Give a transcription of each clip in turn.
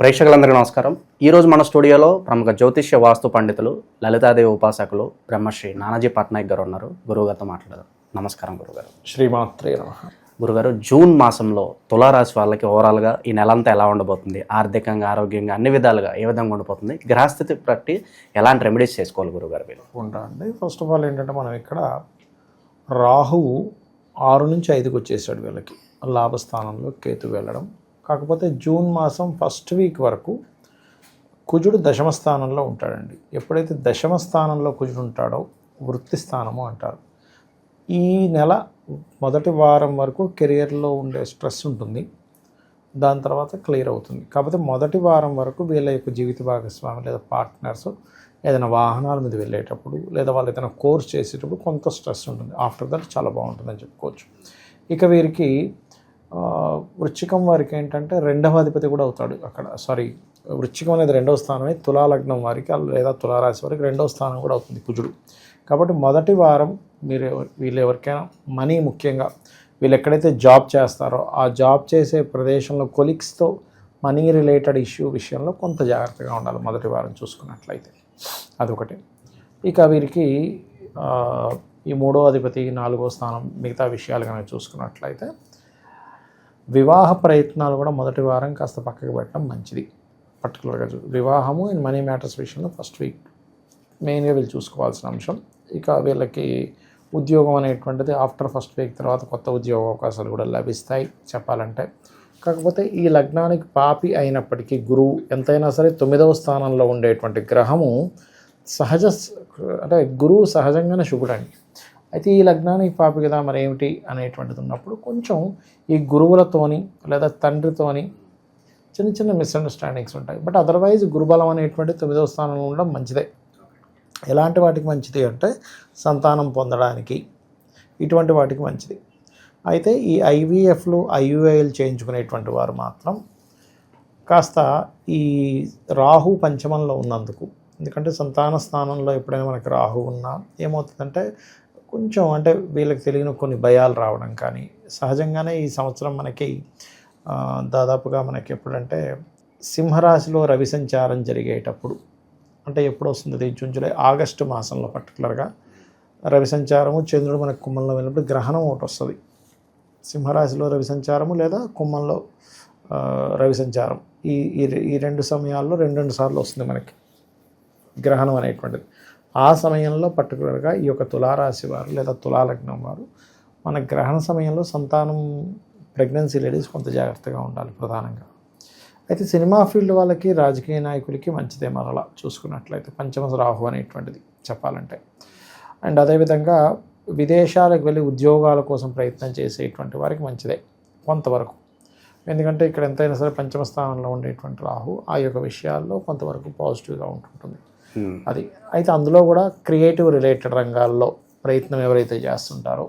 ప్రేక్షకులందరికీ నమస్కారం. ఈరోజు మన స్టూడియోలో ప్రముఖ జ్యోతిష్య వాస్తు పండితులు లలితాదేవి ఉపాసకులు బ్రహ్మశ్రీ నానాజీ పట్నాయక్ గారు ఉన్నారు. గురువుగారితో మాట్లాడారు నమస్కారం గురుగారు శ్రీమాత్రే నమ. గురుగారు జూన్ మాసంలో తులారాశి వాళ్ళకి ఓవరాల్గా ఈ నెలంతా ఎలా ఉండబోతుంది? ఆర్థికంగా ఆరోగ్యంగా అన్ని విధాలుగా ఏ విధంగా ఉండిపోతుంది? గ్రహస్థితి బట్టి ఎలాంటి రెమెడీస్ చేసుకోవాలి గురుగారు వీళ్ళు ఉంటాండి ఫస్ట్ ఆఫ్ ఆల్ ఏంటంటే మనం ఇక్కడ రాహువు ఆరు నుంచి ఐదుకి వచ్చేసాడు వీళ్ళకి. లాభస్థానంలో కేతు వెళ్ళడం కాకపోతే జూన్ మాసం ఫస్ట్ వీక్ వరకు కుజుడు దశమ స్థానంలో ఉంటాడండి. ఎప్పుడైతే దశమ స్థానంలో కుజుడు ఉంటాడో వృత్తి స్థానము అంటారు. ఈ నెల మొదటి వారం వరకు కెరియర్లో ఉండే స్ట్రెస్ ఉంటుంది. దాని తర్వాత క్లియర్ అవుతుంది. కాకపోతే మొదటి వారం వరకు వీళ్ళ యొక్క జీవిత భాగస్వామి లేదా పార్ట్నర్స్ ఏదైనా వాహనాల మీద వెళ్ళేటప్పుడు లేదా వాళ్ళు ఏదైనా కోర్స్ చేసేటప్పుడు కొంత స్ట్రెస్ ఉంటుంది. ఆఫ్టర్ దట్ చాలా బాగుంటుందని చెప్పుకోవచ్చు. ఇక వీరికి వృచ్చికం వృశ్చికం వారికి ఏంటంటే రెండవ అధిపతి కూడా అవుతాడు అక్కడ. సారీ వృశ్చికం అనేది రెండవ స్థానమే తులాలగ్నం వారికి లేదా తులారాశి వారికి రెండవ స్థానం కూడా అవుతుంది కుజుడు. కాబట్టి మొదటి వారం మీరు వీళ్ళు ఎవరికైనా మనీ ముఖ్యంగా వీళ్ళు ఎక్కడైతే జాబ్ చేస్తారో ఆ జాబ్ చేసే ప్రదేశంలో కొలిక్స్తో మనీ రిలేటెడ్ ఇష్యూ విషయంలో కొంత జాగ్రత్తగా ఉండాలి మొదటి వారం చూసుకున్నట్లయితే. అదొకటి. ఇక వీరికి ఈ మూడో అధిపతి నాలుగో స్థానం మిగతా విషయాలు కనుక చూసుకున్నట్లయితే వివాహ ప్రయత్నాలు కూడా మొదటి వారం కాస్త పక్కకు పెట్టడం మంచిది. పర్టికులర్గా వివాహము అండ్ మనీ మ్యాటర్స్ విషయంలో ఫస్ట్ వీక్ మెయిన్గా వీళ్ళు చూసుకోవాల్సిన అంశం. ఇక వీళ్ళకి ఉద్యోగం అనేటువంటిది ఆఫ్టర్ ఫస్ట్ వీక్ తర్వాత కొత్త ఉద్యోగ అవకాశాలు కూడా లభిస్తాయి చెప్పాలంటే. కాకపోతే ఈ లగ్నానికి పాపి అయినప్పటికీ గురువు ఎంతైనా సరే తొమ్మిదవ స్థానంలో ఉండేటువంటి గ్రహము సహజ అంటే గురువు సహజంగానే శుభుడండి. అయితే ఈ లగ్నానికి పాపి కదా మరి ఏమిటి అనేటువంటిది ఉన్నప్పుడు కొంచెం ఈ గురువులతోని లేదా తండ్రితోని చిన్న చిన్న మిస్అండర్స్టాండింగ్స్ ఉంటాయి. బట్ అదర్వైజ్ గురుబలం అనేటువంటి తొమ్మిదవ స్థానంలో ఉండడం మంచిదే. ఎలాంటి వాటికి మంచిది అంటే సంతానం పొందడానికి ఇటువంటి వాటికి మంచిది. అయితే ఈ ఐవీఎఫ్లు ఐయుఐలు చేయించుకునేటువంటి వారు మాత్రం కాస్త ఈ రాహు పంచమంలో ఉన్నందుకు ఎందుకంటే సంతాన స్థానంలో ఎప్పుడైనా మనకి రాహు ఉన్నా ఏమవుతుందంటే కొంచెం అంటే వీళ్ళకి తెలియని కొన్ని భయాలు రావడం కానీ సహజంగానే ఈ సంవత్సరం మనకి దాదాపుగా మనకి ఎప్పుడంటే సింహరాశిలో రవి సంచారం జరిగేటప్పుడు అంటే ఎప్పుడు వస్తుంది అది? జూన్ జూలై ఆగస్టు మాసంలో పర్టికులర్గా రవి సంచారము చంద్రుడు మనకు కుమ్మంలో వెళ్ళినప్పుడు గ్రహణం ఒకటి వస్తుంది. సింహరాశిలో రవి సంచారము లేదా కుమ్మంలో రవి సంచారం. ఈ ఈ రెండు సమయాల్లో రెండు రెండు సార్లు వస్తుంది మనకి గ్రహణం అనేటువంటిది. ఆ సమయంలో పర్టికులర్గా ఈ యొక్క తులారాశి వారు లేదా తులాలగ్నం వారు మన గ్రహణ సమయంలో సంతానం ప్రెగ్నెన్సీ లేడీస్ కొంత జాగ్రత్తగా ఉండాలి ప్రధానంగా. అయితే సినిమా ఫీల్డ్ వాళ్ళకి రాజకీయ నాయకులకి మంచిదే మరలా చూసుకున్నట్లయితే పంచమ రాహు అనేటువంటిది చెప్పాలంటే. అండ్ అదేవిధంగా విదేశాలకు వెళ్ళి ఉద్యోగాల కోసం ప్రయత్నం చేసేటువంటి వారికి మంచిదే. కొంతవరకు ఎందుకంటే ఇక్కడ ఎంతైనా సరే పంచమ స్థానంలో ఉండేటువంటి రాహు ఆ యొక్క విషయాల్లో కొంతవరకు పాజిటివ్గా ఉంటుంటుంది. అది. అయితే అందులో కూడా క్రియేటివ్ రిలేటెడ్ రంగాల్లో ప్రయత్నం ఎవరైతే చేస్తుంటారో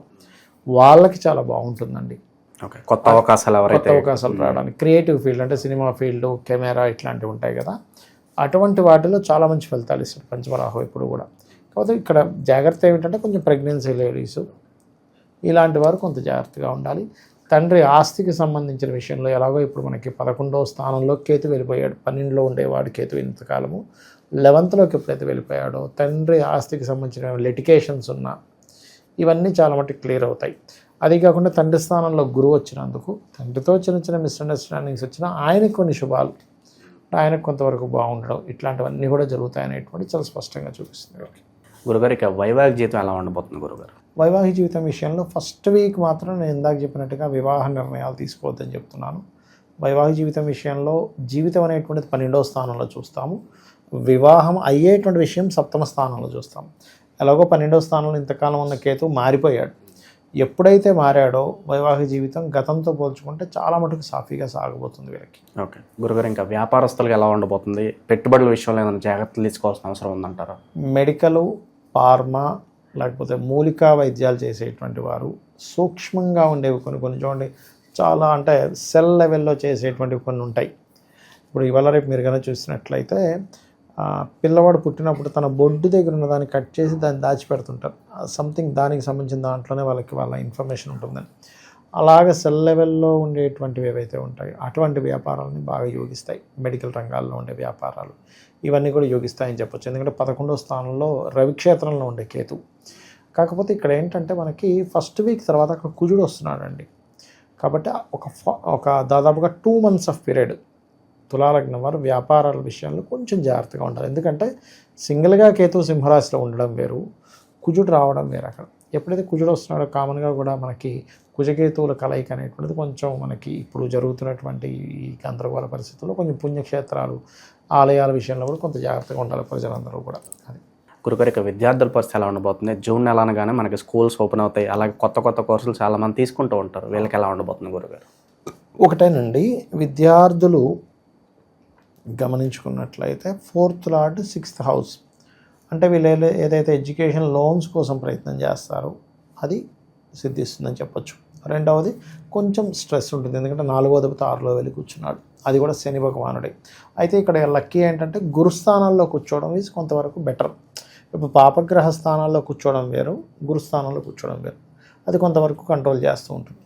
వాళ్ళకి చాలా బాగుంటుందండి. ఓకే. కొత్త అవకాశాలు కొత్త ఎవరైతే అవకాశాలు రావడానికి. క్రియేటివ్ ఫీల్డ్ అంటే సినిమా ఫీల్డ్ కెమెరా ఇట్లాంటివి ఉంటాయి కదా. అటువంటి వాటిలో చాలా మంచి ఫలితాలు ఇస్తాడు పంచమరాహు ఇప్పుడు కూడా. కాకపోతే ఇక్కడ జాగ్రత్త ఏమిటంటే కొంచెం ప్రెగ్నెన్సీ లేడీస్ ఇలాంటి వారు కొంత జాగ్రత్తగా ఉండాలి. తండ్రి ఆస్తికి సంబంధించిన విషయంలో ఎలాగో ఇప్పుడు మనకి పదకొండవ స్థానంలో కేతు వెళ్ళిపోయాడు. పన్నెండులో ఉండేవాడు కేతు ఇంతకాలము. లెవెంత్లోకి ఎప్పుడైతే వెళ్ళిపోయాడో తండ్రి ఆస్తికి సంబంధించిన లిటికేషన్స్ ఉన్నా ఇవన్నీ చాలా మటుకు క్లియర్ అవుతాయి. అది కాకుండా తండ్రి స్థానంలో గురువు వచ్చినందుకు తండ్రితో చిన్న చిన్న మిస్అండర్స్టాండింగ్స్ వచ్చినా ఆయనకు కొన్ని శుభాలు ఆయనకు కొంతవరకు బాగుండడం ఇట్లాంటివన్నీ కూడా జరుగుతాయనేటువంటి చాలా స్పష్టంగా చూపిస్తుంది. ఓకే గురుగారు ఇక వైవాహిక జీవితం ఎలా ఉండబోతుంది గురుగారు? వైవాహిక జీవితం విషయంలో ఫస్ట్ వీక్ మాత్రం నేను ఇందాక చెప్పినట్టుగా వివాహ నిర్ణయాలు తీసుకోవద్దని చెప్తున్నాను. వైవాహిక జీవితం విషయంలో జీవితం అనేటువంటిది పన్నెండవ స్థానంలో చూస్తాము. వివాహం అయ్యేటువంటి విషయం సప్తమ స్థానంలో చూస్తాం ఎలాగో పన్నెండవ స్థానంలో ఇంతకాలం ఉన్న కేతు మారిపోయాడు. ఎప్పుడైతే మారాడో వైవాహిక జీవితం గతంతో పోల్చుకుంటే చాలా మటుకు సాఫీగా సాగబోతుంది వీళ్ళకి. ఓకే. గురుగారు ఇంకా వ్యాపారస్తులకు ఎలా ఉండబోతుంది? పెట్టుబడుల విషయంలో ఏమైనా జాగ్రత్తలు తీసుకోవాల్సిన అవసరం ఉందంటారా? మెడికల్ ఫార్మా లేకపోతే మూలికా వైద్యాలు చేసేటువంటి వారు సూక్ష్మంగా ఉండేవి కొన్ని కొన్ని చూడండి. చాలా అంటే సెల్ లెవెల్లో చేసేటువంటివి కొన్ని ఉంటాయి. ఇప్పుడు ఇవాళ రేపు మీరు కనుక చూసినట్లయితే పిల్లవాడు పుట్టినప్పుడు తన బొడ్డు దగ్గర ఉన్న దాన్ని కట్ చేసి దాన్ని దాచిపెడుతుంటారు. సంథింగ్ దానికి సంబంధించిన దాంట్లోనే వాళ్ళకి వాళ్ళ ఇన్ఫర్మేషన్ ఉంటుందని. అలాగే సెల్ లెవెల్లో ఉండేటువంటివి ఏవైతే ఉంటాయో అటువంటి వ్యాపారాలని బాగా యోగిస్తాయి. మెడికల్ రంగాల్లో ఉండే వ్యాపారాలు ఇవన్నీ కూడా యోగిస్తాయని చెప్పొచ్చు. ఎందుకంటే పదకొండో స్థానంలో రవిక్షేత్రంలో ఉండే కేతు. కాకపోతే ఇక్కడ ఏంటంటే మనకి ఫస్ట్ వీక్ తర్వాత అక్కడ కుజుడు వస్తున్నాడండి. కాబట్టి ఒక ఫ- ఒక దాదాపుగా టూ మంత్స్ ఆఫ్ పీరియడ్ తులాలగ్నం వారు వ్యాపారాల విషయంలో కొంచెం జాగ్రత్తగా ఉండాలి. ఎందుకంటే సింగిల్గా కేతు సింహరాశిలో ఉండడం వేరు కుజుడు రావడం వేరు అక్కడ. ఎప్పుడైతే కుజుడు వస్తున్నాడో కామన్గా కూడా మనకి కుజకేతువుల కలయిక అనేటువంటిది కొంచెం మనకి ఇప్పుడు జరుగుతున్నటువంటి ఈ గందరగోళ పరిస్థితుల్లో కొంచెం పుణ్యక్షేత్రాలు ఆలయాల విషయంలో కూడా కొంత జాగ్రత్తగా ఉండాలి ప్రజలందరూ కూడా. అది. గురుగారు ఇక విద్యార్థుల పరిస్థితి ఎలా ఉండబోతుంది? జూన్ నెల అనగానే మనకి స్కూల్స్ ఓపెన్ అవుతాయి. అలాగే కొత్త కొత్త కోర్సులు చాలా మంది తీసుకుంటూ ఉంటారు. వీళ్ళకి ఎలా ఉండబోతుంది గురుగారు? ఒకటేనండి విద్యార్థులు గమనించుకున్నట్లయితే ఫోర్త్ లార్డ్ సిక్స్త్ హౌస్. అంటే వీళ్ళు ఏదైతే ఎడ్యుకేషన్ లోన్స్ కోసం ప్రయత్నం చేస్తారో అది సిద్ధిస్తుందని చెప్పొచ్చు. రెండవది కొంచెం స్ట్రెస్ ఉంటుంది. ఎందుకంటే నాలుగో దెబ్బతో ఆరులో వెళ్ళి కూర్చున్నాడు. అది కూడా శని భగవానుడే. అయితే ఇక్కడ లక్కీ ఏంటంటే గురుస్థానాల్లో కూర్చోవడం ఈజ్ కొంతవరకు బెటర్ ఇప్పుడు పాపగ్రహ స్థానాల్లో కూర్చోవడం వేరు గురుస్థానంలో కూర్చోవడం వేరు. అది కొంతవరకు కంట్రోల్ చేస్తూ ఉంటుంది.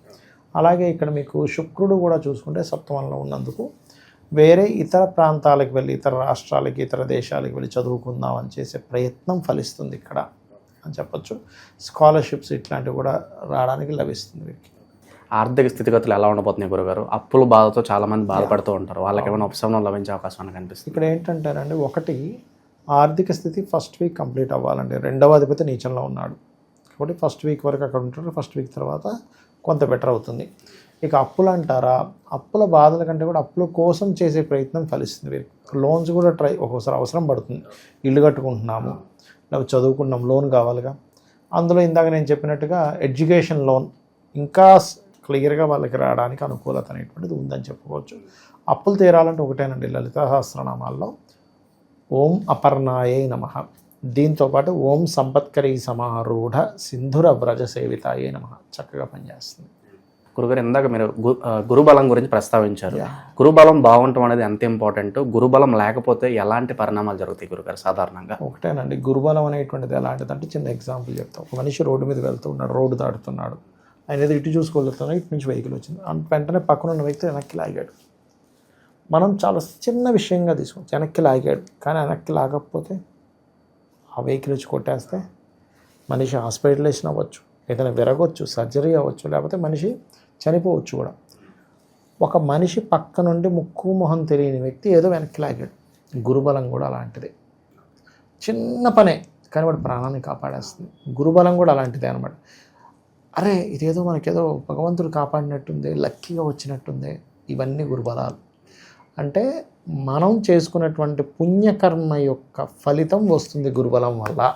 అలాగే ఇక్కడ మీకు శుక్రుడు కూడా చూసుకుంటే సప్తమంలో ఉన్నందుకు వేరే ఇతర ప్రాంతాలకు వెళ్ళి ఇతర రాష్ట్రాలకి ఇతర దేశాలకు వెళ్ళి చదువుకుందాం అని చేసే ప్రయత్నం ఫలిస్తుంది ఇక్కడ. అని చెప్పొచ్చు. స్కాలర్షిప్స్ ఇట్లాంటివి కూడా రావడానికి లభిస్తుంది వీరికి ఆర్థిక స్థితిగతులు ఎలా ఉండబోతున్నాయి గురుగారు? అప్పుల బాధతో చాలా మంది బాధపడుతూ ఉంటారు. వాళ్ళకి ఏమైనా ఉపశమనం లభించే అవకాశం కనిపిస్తుంది? ఇక్కడ ఏంటంటేనండి ఒకటి ఆర్థిక స్థితి ఫస్ట్ వీక్ కంప్లీట్ అవ్వాలండి. రెండవ అధిపతి నీచంలో ఉన్నాడు. కాబట్టి ఫస్ట్ వీక్ వరకు అక్కడ ఉంటారు ఫస్ట్ వీక్ తర్వాత కొంత బెటర్ అవుతుంది. ఇక అప్పులు అంటారా? అప్పుల బాధల కంటే కూడా అప్పుల కోసం చేసే ప్రయత్నం ఫలిస్తుంది వీరికి లోన్స్ కూడా ట్రై ఒక్కోసారి అవసరం పడుతుంది. ఇల్లు కట్టుకుంటున్నాము. లేకపోతే చదువుకున్నాం లోన్ కావాలిగా. అందులో ఇందాక నేను చెప్పినట్టుగా ఎడ్యుకేషన్ లోన్ ఇంకా క్లియర్గా వాళ్ళకి రావడానికి అనుకూలత అనేటువంటిది ఉందని చెప్పుకోవచ్చు. అప్పులు తీరాలంటే ఒకటేనండి లలిత సహస్రనామాల్లో. ఓం అపర్ణాయే నమ. దీంతోపాటు ఓం సంపత్కరీ సమారూఢ సింధుర వ్రజ సేవితాయే నమ. చక్కగా పనిచేస్తుంది. గురుగారు ఇందాక మీరు గురుబలం గురించి ప్రస్తావించారు. గురుబలం బాగుండటం అనేది ఎంత ఇంపార్టెంట్? గురుబలం లేకపోతే ఎలాంటి పరిణామాలు జరుగుతాయి గురుగారు సాధారణంగా? ఒకటేనండి గురుబలం అనేటువంటిది ఎలాంటిదంటే చిన్న ఎగ్జాంపుల్ చెప్తాం. ఒక మనిషి రోడ్డు మీద వెళ్తూ ఉన్నాడు రోడ్డు దాటుతున్నాడు. ఆయన ఏదో ఇటు చూసుకోగలుగుతున్నాడు ఇటు నుంచి వెహికల్ వచ్చింది. వెంటనే పక్కన ఉన్న వ్యక్తి వెనక్కి లాగాడు. మనం చాలా చిన్న విషయంగా తీసుకోవచ్చు. వెనక్కి లాగాడు కానీ వెనక్కి లాగకపోతే ఆ వెహికల్ వచ్చి కొట్టేస్తే మనిషి హాస్పిటలైజేషన్ అవ్వచ్చు. ఏదైనా విరగొచ్చు సర్జరీ అవ్వచ్చు లేకపోతే మనిషి చనిపోవచ్చు కూడా. ఒక మనిషి పక్క నుండి ముక్కు మొహం తెలియని వ్యక్తి ఏదో వెనక్కి లాగాడు. గురుబలం కూడా అలాంటిదే. చిన్న పనే కానీ వాడు ప్రాణాన్ని కాపాడేస్తుంది. గురుబలం కూడా అలాంటిదే అనమాట. అరే ఇదేదో మనకేదో భగవంతుడు కాపాడినట్టుంది లక్కీగా వచ్చినట్టుంది ఇవన్నీ గురుబలాలు. అంటే మనం చేసుకున్నటువంటి పుణ్యకర్మ యొక్క ఫలితం వస్తుంది గురుబలం వల్ల.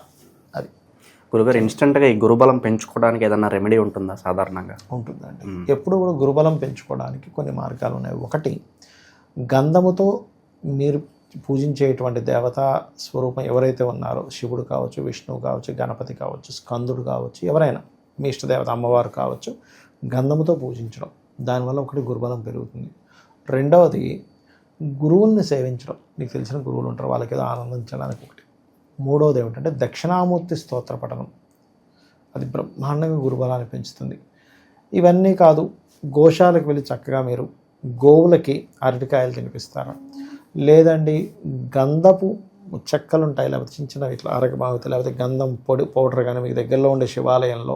గురుగారు ఇన్స్టెంట్గా ఈ గురుబలం పెంచుకోవడానికి ఏదైనా రెమెడీ ఉంటుందా సాధారణంగా? ఉంటుందండి. ఎప్పుడు కూడా గురుబలం పెంచుకోవడానికి కొన్ని మార్గాలు ఉన్నాయి. ఒకటి గంధముతో మీరు పూజించేటువంటి దేవతా స్వరూపం ఎవరైతే ఉన్నారో శివుడు కావచ్చు విష్ణువు కావచ్చు గణపతి కావచ్చు స్కందుడు కావచ్చు ఎవరైనా మీ ఇష్టదేవత అమ్మవారు కావచ్చు గంధముతో పూజించడం దానివల్ల ఒకటి గురుబలం పెరుగుతుంది. రెండవది గురువుల్ని సేవించడం. మీకు తెలిసిన గురువులు ఉంటారు వాళ్ళకి ఏదో ఆనందించడానికి ఒకటి. మూడవది ఏమిటంటే దక్షిణామూర్తి స్తోత్ర పఠనం. అది బ్రహ్మాండంగా గురుబలాన్ని పెంచుతుంది. ఇవన్నీ కాదు గోశాలకు వెళ్ళి చక్కగా మీరు గోవులకి అరటికాయలు తినిపిస్తారు. లేదండి గంధపు చెక్కలు ఉంటాయి లేకపోతే చిన్న చిన్న ఇట్లా అరగబాగుతా లేకపోతే గంధం పొడి పౌడర్ కానీ మీకు దగ్గరలో ఉండే శివాలయంలో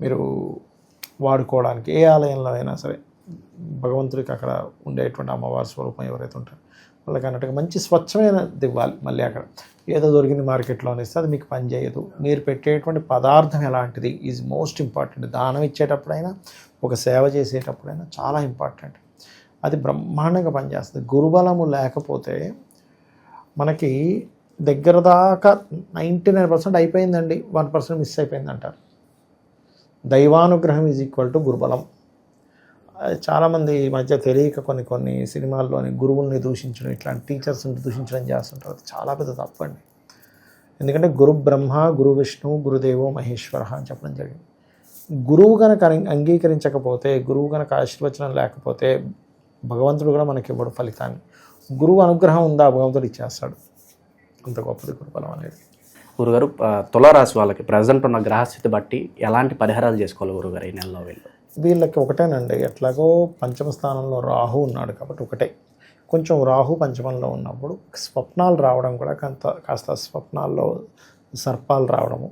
మీరు వాడుకోవడానికి ఏ ఆలయంలో అయినా సరే భగవంతుడికి అక్కడ ఉండేటువంటి అమ్మవారి స్వరూపం ఎవరైతే ఉంటారో వాళ్ళకి అన్నట్టుగా మంచి స్వచ్ఛమైనది ఇవ్వాలి మళ్ళీ అక్కడ. ఏదో దొరికింది మార్కెట్లో అనేస్తే అది మీకు పని చేయదు. మీరు పెట్టేటువంటి పదార్థం ఎలాంటిది ఈజ్ మోస్ట్ ఇంపార్టెంట్ దానం ఇచ్చేటప్పుడైనా ఒక సేవ చేసేటప్పుడైనా చాలా ఇంపార్టెంట్ అది బ్రహ్మాండంగా పనిచేస్తుంది. గురుబలము లేకపోతే మనకి దగ్గర దాకా నైంటీ నైన్ పర్సెంట్ అయిపోయిందండి. వన్ పర్సెంట్ మిస్ అయిపోయింది అంటారు దైవానుగ్రహం ఈజ్ ఈక్వల్ టు గురుబలం. చాలామంది ఈ మధ్య తెలియక కొన్ని కొన్ని సినిమాల్లోని గురువుల్ని దూషించడం ఇట్లాంటి టీచర్స్ని దూషించడం చేస్తుంటారు. అది చాలా పెద్ద తప్పండి ఎందుకంటే గురు బ్రహ్మ గురు విష్ణు గురుదేవో మహేశ్వర అని చెప్పడం జరిగింది. గురువు కనుక అంగీకరించకపోతే గురువు కనుక ఆశీర్వచనం లేకపోతే భగవంతుడు కూడా మనకి ఇవ్వడు ఫలితాన్ని. గురువు అనుగ్రహం ఉందా? భగవంతుడు ఇచ్చేస్తాడు. అంత గొప్పది గురుబలం అనేది. గురుగారు ఆ, తులారాశి వాళ్ళకి ప్రజెంట్ ఉన్న గ్రహస్థితి బట్టి ఎలాంటి పరిహారాలు చేసుకోవాలి గురుగారు ఈ నెలలో వీళ్ళు? వీళ్ళకి ఒకటేనండి. ఎట్లాగో పంచమ స్థానంలో రాహు ఉన్నాడు కాబట్టి ఒకటే. కొంచెం రాహు పంచమంలో ఉన్నప్పుడు స్వప్నాలు రావడం కూడా కొంత కాస్త స్వప్నాల్లో సర్పాలు రావడము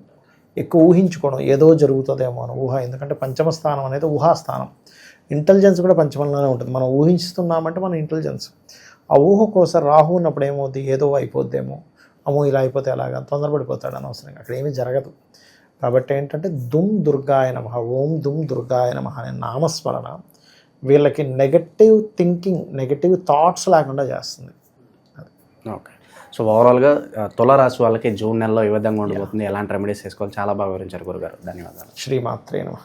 ఎక్కువ ఊహించుకోవడం ఏదో జరుగుతుందేమో అని ఊహ. ఎందుకంటే పంచమ స్థానం అనేది ఊహాస్థానం ఇంటెలిజెన్స్ కూడా పంచమంలోనే ఉంటుంది. మనం ఊహిస్తున్నామంటే మన ఇంటెలిజెన్స్. ఆ ఊహ కోసం రాహు ఉన్నప్పుడు ఏమవుద్ది? ఏదో అయిపోద్దేమో. అమ్మో ఇలా అయిపోతే ఎలాగా? తొందరపడిపోతాడు అనవసరంగా. అక్కడ ఏమీ జరగదు. కాబట్టి ఏంటంటే దుమ్ దుర్గాయ నమ ఓం దుమ్ దుర్గాయ నమ అనే నామస్మరణ వీళ్ళకి నెగటివ్ థింకింగ్ నెగటివ్ థాట్స్ లేకుండా చేస్తుంది. ఓకే. సో ఓవరాల్గా తులారాశి వాళ్ళకి జూన్ నెలలో ఏ విధంగా ఉండబోతుంది ఎలాంటి రెమెడీస్ చేసుకోవాలి చాలా బాగా వివరించారు గురుగారు. ధన్యవాదాలు. శ్రీమాత్రే నమ.